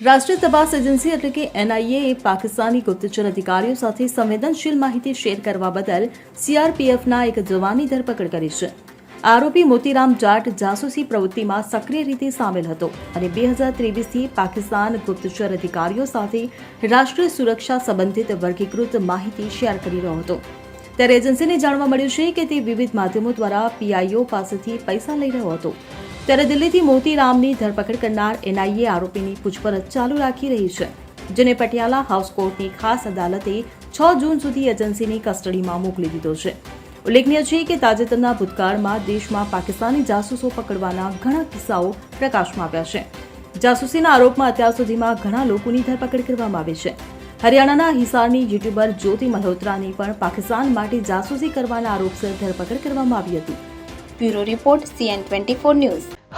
રાષ્ટ્રીય તપાસ એજન્સી એટલે કે એનઆઈએ પાકિસ્તાની ગુપ્તચર અધિકારીઓ સાથે સંવેદનશીલ માહિતી શેર કરવા બદલ સીઆરપીએફના એક જવાનની ધરપકડ કરી છે આરોપી મોતીરામ જાટ જાસૂસી પ્રવૃત્તિમાં સક્રિય રીતે સામેલ હતો અને બે હજાર ત્રેવીસથી પાકિસ્તાન ગુપ્તચર અધિકારીઓ સાથે રાષ્ટ્રીય સુરક્ષા સંબંધિત વર્ગીકૃત માહિતી શેર કરી રહ્યો હતો ત્યારે એજન્સીને જાણવા મળ્યું છે કે તે વિવિધ માધ્યમો દ્વારા પીઆઈઓ પાસેથી પૈસા લઈ રહ્યો હતો ત્યારે દિલ્હીથી મોતીરામની ધરપકડ કરનાર એનઆઈએ આરોપીની પૂછપરછ ચાલુ રાખી રહી છે, જેને પટિયાલા હાઉસ કોર્ટની ખાસ અદાલતે છ જૂન સુધી એજન્સીની કસ્ટડીમાં મોકલી દીધો છે. ઉલ્લેખનીય છે કે તાજેતરના ભૂતકાળમાં દેશમાં પાકિસ્તાની જાસૂસો પકડવાના ઘણા કિસ્સાઓ પ્રકાશમાં આવ્યા છે. જાસૂસીના આરોપમાં અત્યાર સુધીમાં ઘણા લોકોની ધરપકડ કરવામાં આવી છે. હરિયાણાના હિસારની યુટ્યુબર જ્યોતિ મલ્હોત્રાની પણ પાકિસ્તાન માટે જાસૂસી કરવાના આરોપસર ધરપકડ કરવામાં આવી હતી. Bureau report CN twenty news.